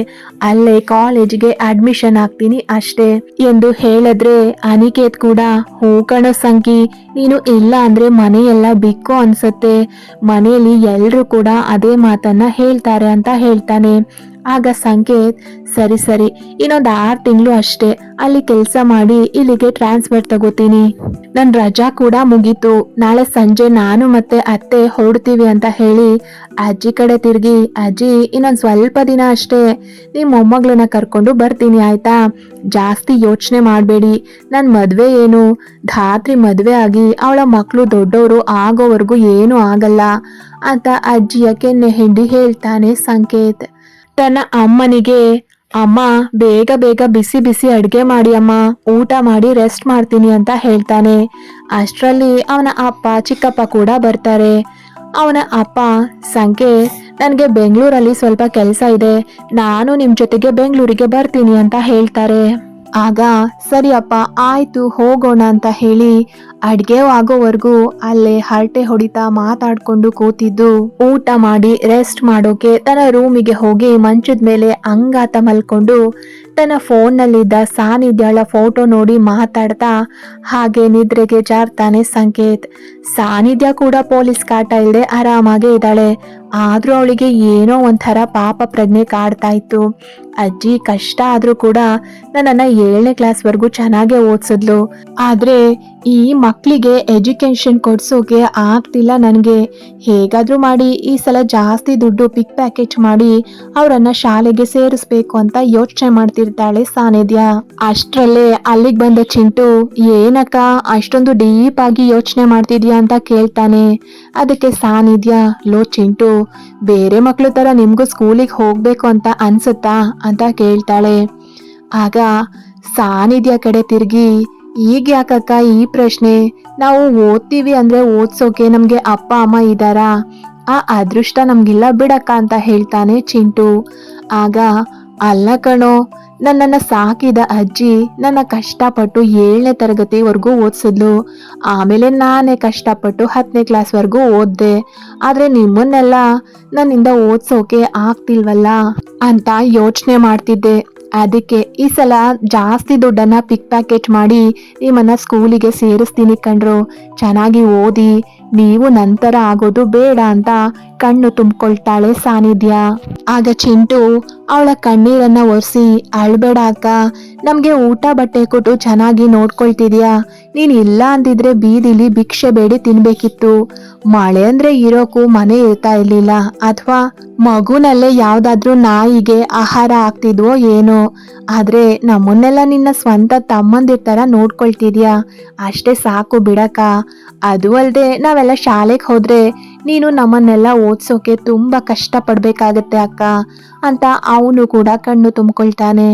[SPEAKER 1] ಅಲ್ಲೇ ಕಾಲೇಜಿಗೆ ಅಡ್ಮಿಷನ್ ಆಗ್ತೀನಿ ಅಷ್ಟೇ. ಎಂದು ಹೇಳಿದ್ರೆ ಅನಿಕೇತ್ ಕೂಡ, ಹೂ ಕಣೋ ಸಂಕಿ, ನೀನು ಇಲ್ಲ ಅಂದ್ರೆ ಮನೆಯೆಲ್ಲ ಬಿಕ್ಕು ಅನ್ಸುತ್ತೆ. ಮನೆಯಲ್ಲಿ ಎಲ್ಲರೂ ಕೂಡ ಅದೇ ಮಾತನ್ನ ಹೇಳ್ತಾರೆ ಅಂತ ಹೇಳ್ತಾನೆ. ಆಗ ಸಂಕೇತ್, ಸರಿ ಸರಿ, ಇನ್ನೊಂದು ಆರು ತಿಂಗಳು ಅಷ್ಟೇ, ಅಲ್ಲಿ ಕೆಲಸ ಮಾಡಿ ಇಲ್ಲಿಗೆ ಟ್ರಾನ್ಸ್ಫರ್ ತಗೋತೀನಿ. ನನ್ನ ರಜಾ ಕೂಡ ಮುಗೀತು. ನಾಳೆ ಸಂಜೆ ನಾನು ಮತ್ತೆ ಅತ್ತೆ ಹೊರಡ್ತೀವಿ ಅಂತ ಹೇಳಿ ಅಜ್ಜಿ ಕಡೆ ತಿರುಗಿ, ಅಜ್ಜಿ, ಇನ್ನೊಂದು ಸ್ವಲ್ಪ ದಿನ ಅಷ್ಟೇ ನಿಮ್ಮ ಮೊಮ್ಮಗಳನ್ನ ಕರ್ಕೊಂಡು ಬರ್ತೀನಿ, ಆಯ್ತಾ? ಜಾಸ್ತಿ ಯೋಚನೆ ಮಾಡಬೇಡಿ. ನನ್ನ ಮದುವೆ ಏನು? ಧಾತ್ರಿ ಮದುವೆ ಆಗಿ ಅವಳ ಮಕ್ಕಳು ದೊಡ್ಡವರು ಆಗೋವರೆಗೂ ಏನೂ ಆಗಲ್ಲ, ಅಂತ ಅಜ್ಜಿಯ ಕೆನ್ನೆ ಹಿಂಡಿ ಹೇಳ್ತಾನೆ ಸಂಕೇತ್. ತನ್ನ ಅಮ್ಮನಿಗೆ, ಅಮ್ಮ, ಬೇಗ ಬೇಗ ಬಿಸಿ ಬಿಸಿ ಅಡುಗೆ ಮಾಡಿ ಅಮ್ಮ, ಊಟ ಮಾಡಿ ರೆಸ್ಟ್ ಮಾಡ್ತೀನಿ ಅಂತ ಹೇಳ್ತಾನೆ. ಅಷ್ಟರಲ್ಲಿ ಅವನ ಅಪ್ಪ, ಚಿಕ್ಕಪ್ಪ ಕೂಡ ಬರ್ತಾರೆ. ಅವನ ಅಪ್ಪ ಸಂಖ್ಯೆ ನನಗೆ ಬೆಂಗಳೂರಲ್ಲಿ ಸ್ವಲ್ಪ ಕೆಲಸ ಇದೆ. ನಾನು ನಿಮ್ಮ ಜೊತೆಗೆ ಬೆಂಗಳೂರಿಗೆ ಬರ್ತೀನಿ ಅಂತ ಹೇಳ್ತಾರೆ. ಆಗ, ಸರಿಯಪ್ಪ, ಆಯ್ತು, ಹೋಗೋಣ ಅಂತ ಹೇಳಿ ಅಡ್ಗೆ ಆಗೋವರೆಗೂ ಅಲ್ಲೇ ಹರಟೆ ಹೊಡಿತಾ ಮಾತಾಡ್ಕೊಂಡು ಕೂತಿದ್ದು. ಊಟ ಮಾಡಿ ರೆಸ್ಟ್ ಮಾಡೋಕೆ ತನ್ನ ರೂಮಿಗೆ ಹೋಗಿ ಮಂಚದ ಮೇಲೆ ಅಂಗಾತ ಮಲ್ಕೊಂಡು ತನ್ನ ಫೋನ್ನಲ್ಲಿದ್ದ ಸಾನಿಧ್ಯಾಳ ಫೋಟೋ ನೋಡಿ ಮಾತಾಡ್ತಾ ಹಾಗೆ ನಿದ್ರೆಗೆ ಜಾರ್ತಾನೆ ಸಂಕೇತ್. ಸಾನಿಧ್ಯ ಕೂಡ ಪೊಲೀಸ್ ಕಾಟ ಇಲ್ಲದೆ ಆರಾಮಾಗೆ ಇದ್ದಾಳೆ. ಆದ್ರೂ ಅವಳಿಗೆ ಏನೋ ಒಂಥರ ಪಾಪ ಪ್ರಜ್ಞೆ ಕಾಡ್ತಾ ಇತ್ತು. ಅಜ್ಜಿ ಕಷ್ಟ ಆದ್ರೂ ಕೂಡ ನನ್ನನ್ನ ಏಳನೇ ಕ್ಲಾಸ್ವರೆಗೂ ಚೆನ್ನಾಗೇ ಓದಿಸಿದ್ಲು. ಆದ್ರೆ ಈ ಮಕ್ಕಳಿಗೆ ಎಜುಕೇಶನ್ ಕೊಡ್ಸೋಕೆ ಆಗ್ತಿಲ್ಲ ನನಗೆ. ಹೇಗಾದರೂ ಮಾಡಿ ಈ ಸಲ ಜಾಸ್ತಿ ದುಡ್ಡು ಪಿಕ್ ಪ್ಯಾಕೇಜ್ ಮಾಡಿ ಅವರನ್ನು ಶಾಲೆಗೆ ಸೇರಿಸ್ಬೇಕು ಅಂತ ಯೋಚನೆ ಮಾಡ್ತಿರ್ತಾಳೆ ಸಾನಿಧ್ಯ. ಅಷ್ಟರಲ್ಲೇ ಅಲ್ಲಿಗೆ ಬಂದ ಚಿಂಟು, ಏನಕ್ಕ, ಅಷ್ಟೊಂದು ಡೀಪ್ ಆಗಿ ಯೋಚನೆ ಮಾಡ್ತಿದ್ಯಾ? ಅಂತ ಕೇಳ್ತಾನೆ. ಅದಕ್ಕೆ ಸಾನಿಧ್ಯ, ಲೋ ಚಿಂಟು ಬೇರೆ ಮಕ್ಕಳು ತರ ನಿಮಗೂ ಸ್ಕೂಲಿಗೆ ಹೋಗಬೇಕು ಅಂತ ಅನ್ಸುತ್ತಾ ಅಂತ ಕೇಳ್ತಾಳೆ. ಆಗ ಸಾನಿಧ್ಯ ಕಡೆ ತಿರುಗಿ, ಈಗ ಯಾಕಕ್ಕ ಈ ಪ್ರಶ್ನೆ? ನಾವು ಓದ್ತೀವಿ ಅಂದ್ರೆ ಓದ್ಸೋಕೆ ನಮಗೆ ಅಪ್ಪ, ಅಮ್ಮ ಇದ್ದಾರಾ ಆ ಅದೃಷ್ಟ ನಮಗಿಲ್ಲ ಬಿಡಕ್ಕ, ಅಂತ ಹೇಳ್ತಾನೆ ಚಿಂಟು. ಆಗ ಅಲ್ಲ ಕಣೋ, ನನ್ನನ್ನು ಸಾಕಿದ ಅಜ್ಜಿ ನನ್ನ ಕಷ್ಟಪಟ್ಟು ಏಳನೇ ತರಗತಿವರೆಗೂ ಓದಿಸಿದ್ಲು. ಆಮೇಲೆ ನಾನೇ ಕಷ್ಟಪಟ್ಟು ಹತ್ತನೇ ಕ್ಲಾಸ್ವರೆಗೂ ಓದ್ದೆ. ಆದ್ರೆ ನಿಮ್ಮನ್ನೆಲ್ಲ ನನ್ನಿಂದ ಓದ್ಸೋಕೆ ಆಗ್ತಿಲ್ವಲ್ಲ ಅಂತ ಯೋಚನೆ ಮಾಡ್ತಿದ್ದೆ. ಅದಕ್ಕೆ ಈ ಸಲ ಜಾಸ್ತಿ ದುಡ್ಡನ್ನ ಪಿಕ್ ಪ್ಯಾಕೆಟ್ ಮಾಡಿ ನಿಮ್ಮನ್ನ ಸ್ಕೂಲಿಗೆ ಸೇರಿಸ್ತೀನಿ ಕಣ್ರು. ಚೆನ್ನಾಗಿ ಓದಿ, ನೀವು ನಂತರ ಆಗೋದು ಬೇಡ ಅಂತ ಕಣ್ಣು ತುಂಬಿಕೊಳ್ತಾಳೆ ಸಾನಿಧ್ಯ. ಆಗ ಚಿಂಟು ಅವಳ ಕಣ್ಣೀರನ್ನ ಒರೆಸಿ, ಅಳ್ಬೇಡ ಅಕ್ಕ, ನಮ್ಗೆ ಊಟ ಬಟ್ಟೆ ಕೊಟ್ಟು ಚೆನ್ನಾಗಿ ನೋಡ್ಕೊಳ್ತಿದ್ಯಾ? ನೀನ್ ಇಲ್ಲ ಅಂದಿದ್ರೆ ಬೀದಿಲಿ ಭಿಕ್ಷೆ ಬೇಡಿ ತಿನ್ಬೇಕಿತ್ತು. ಮಳೆ ಅಂದ್ರೆ ಇರೋಕು ಮನೆ ಇರ್ತಾ ಇರ್ಲಿಲ್ಲ ಅಥವಾ ಮಗುನಲ್ಲೇ ಯಾವ್ದಾದ್ರೂ ನಾಯಿಗೆ ಆಹಾರ ಆಗ್ತಿದ್ವೋ ಏನೋ. ಆದ್ರೆ ನಮ್ಮನ್ನೆಲ್ಲ ನಿನ್ನ ಸ್ವಂತ ತಮ್ಮಂದಿರ್ ತರ ನೋಡ್ಕೊಳ್ತಿದ್ಯಾ? ಅಷ್ಟೇ ಸಾಕು ಬಿಡಕ ಅದು ಅಲ್ಲದೆ ನಾವೆಲ್ಲ ಶಾಲೆಗೆ ಹೋದ್ರೆ ನೀನು ನಮ್ಮನ್ನೆಲ್ಲ ಓದ್ಸೋಕೆ ತುಂಬಾ ಕಷ್ಟ ಪಡ್ಬೇಕಾಗತ್ತೆ ಅಕ್ಕ ಅಂತ ಅವನು ಕೂಡ ಕಣ್ಣು ತುಂಬಿಕೊಳ್ತಾನೆ.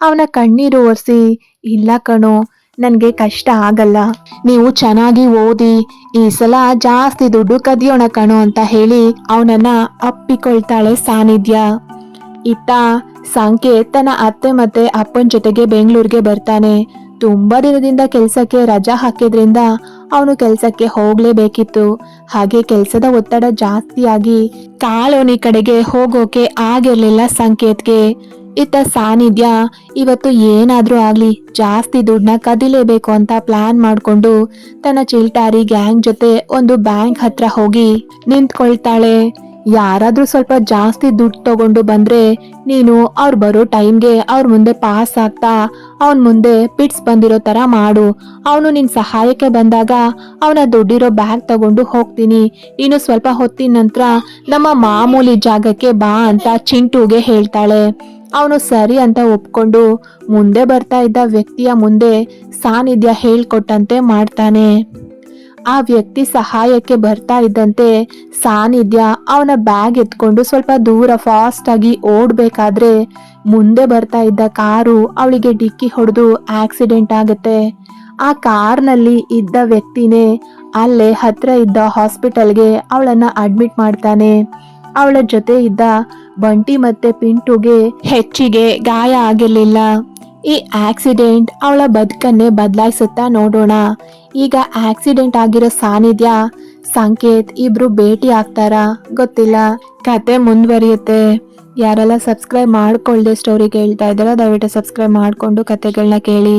[SPEAKER 1] ಅವನ ಕಣ್ಣೀರು ಒರೆಸಿ, ಇಲ್ಲ ಕಣೋ ನನಗೆ ಕಷ್ಟ ಆಗಲ್ಲ. ನೀವು ಚೆನ್ನಾಗಿ ಓದಿ, ಈ ಸಲ ಜಾಸ್ತಿ ದುಡ್ಡು ಕದಿಯೋಣ ಕಣೋ ಅಂತ ಹೇಳಿ ಅವನನ್ನ ಅಪ್ಪಿಕೊಳ್ತಾಳೆ ಸಾನಿಧ್ಯ. ಇತ್ತ ಸಂಕೇತ್ ತನ್ನ ಅತ್ತೆ ಮತ್ತೆ ಅಪ್ಪನ ಜೊತೆಗೆ ಬೆಂಗಳೂರಿಗೆ ಬರ್ತಾನೆ. ತುಂಬಾ ದಿನದಿಂದ ಕೆಲಸಕ್ಕೆ ರಜಾ ಹಾಕಿದ್ರಿಂದ ಅವನು ಕೆಲಸಕ್ಕೆ ಹೋಗ್ಲೇಬೇಕಿತ್ತು. ಹಾಗೆ ಕೆಲಸದ ಒತ್ತಡ ಜಾಸ್ತಿಯಾಗಿ ಕಾಲೋನಿ ಕಡೆಗೆ ಹೋಗೋಕೆ ಆಗಿರ್ಲಿಲ್ಲ ಸಂಕೇತ್ಗೆ. ಇತ್ತ ಸಾನ್ನಿಧ್ಯ ಇವತ್ತು ಏನಾದರೂ ಆಗಲಿ, ಜಾಸ್ತಿ ದುಡ್ಡನ್ನ ಕದಿಲೇಬೇಕು ಅಂತ ಪ್ಲಾನ್ ಮಾಡ್ಕೊಂಡು ತನ್ನ ಚಿಲ್ಟಾರಿ ಗ್ಯಾಂಗ್ ಜೊತೆ ಒಂದು ಬ್ಯಾಂಕ್ ಹತ್ರ ಹೋಗಿ ನಿಂತ್ಕೊಳ್ತಾಳೆ. ಯಾರಾದರೂ ಸ್ವಲ್ಪ ಜಾಸ್ತಿ ದುಡ್ಡು ತಗೊಂಡು ಬಂದ್ರೆ ನೀನು ಅವ್ರು ಬರೋ ಟೈಮ್ಗೆ ಅವ್ರ ಮುಂದೆ ಪಾಸ್ ಆಗ್ತಾ, ಅವನ ಮುಂದೆ ಪಿಟ್ಸ್ ಬಂದಿರೋ ತರ ಮಾಡು. ಅವನು ನಿನ್ ಸಹಾಯಕ್ಕೆ ಬಂದಾಗ ಅವನ ದುಡ್ಡಿರೋ ಬ್ಯಾಗ್ ತಗೊಂಡು ಹೋಗ್ತೀನಿ. ನೀನು ಸ್ವಲ್ಪ ಹೊತ್ತಿನ ನಂತರ ನಮ್ಮ ಮಾಮೂಲಿ ಜಾಗಕ್ಕೆ ಬಾ ಅಂತ ಚಿಂಟುಗೆ ಹೇಳ್ತಾಳೆ. ಅವನು ಸರಿ ಅಂತ ಒಪ್ಕೊಂಡು ಮುಂದೆ ಬರ್ತಾ ಇದ್ದ ವ್ಯಕ್ತಿಯ ಮುಂದೆ ಸಾನ್ನಿಧ್ಯ ಹೇಳ್ಕೊಟ್ಟಂತೆ ಮಾಡ್ತಾನೆ. ಆ ವ್ಯಕ್ತಿ ಸಹಾಯಕ್ಕೆ ಬರ್ತಾ ಇದ್ದಂತೆ ಸಾನ್ನಿಧ್ಯ ಅವನ ಬ್ಯಾಗ್ ಎತ್ಕೊಂಡು ಸ್ವಲ್ಪ ದೂರ ಫಾಸ್ಟ್ ಆಗಿ ಓಡ್ಬೇಕಾದ್ರೆ ಮುಂದೆ ಬರ್ತಾ ಇದ್ದ ಕಾರು ಅವಳಿಗೆ ಡಿಕ್ಕಿ ಹೊಡೆದು ಆಕ್ಸಿಡೆಂಟ್ ಆಗುತ್ತೆ. ಆ ಕಾರ್ನಲ್ಲಿ ಇದ್ದ ವ್ಯಕ್ತಿನೇ ಅಲ್ಲೇ ಹತ್ರ ಇದ್ದ ಹಾಸ್ಪಿಟಲ್ಗೆ ಅವಳನ್ನ ಅಡ್ಮಿಟ್ ಮಾಡ್ತಾನೆ. ಅವಳ ಜೊತೆ ಇದ್ದ ಬಂಟಿ ಮತ್ತೆ ಪಿಂಟುಗೆ ಹೆಚ್ಚಿಗೆ ಗಾಯ ಆಗಿರ್ಲಿಲ್ಲ. ಈ ಆಕ್ಸಿಡೆಂಟ್ ಅವಳ ಬದುಕನ್ನೇ ಬದಲಾಯಿಸುತ್ತಾ ನೋಡೋಣ. ಈಗ ಆಕ್ಸಿಡೆಂಟ್ ಆಗಿರೋ ಸಾನ್ನಿಧ್ಯ ಸಂಕೇತ್ ಇಬ್ರು ಭೇಟಿ ಆಗ್ತಾರಾ. ಗೊತ್ತಿಲ್ಲ, ಕತೆ ಮುಂದುವರಿಯುತ್ತೆ. ಯಾರೆಲ್ಲ ಸಬ್ಸ್ಕ್ರೈಬ್ ಮಾಡ್ಕೊಳ್ದೆ ಸ್ಟೋರಿ ಕೇಳ್ತಾ ಇದ್ದಾರೋ, ದಯವಿಟ್ಟು ಸಬ್ಸ್ಕ್ರೈಬ್ ಮಾಡಿಕೊಂಡು ಕತೆಗಳನ್ನ ಕೇಳಿ.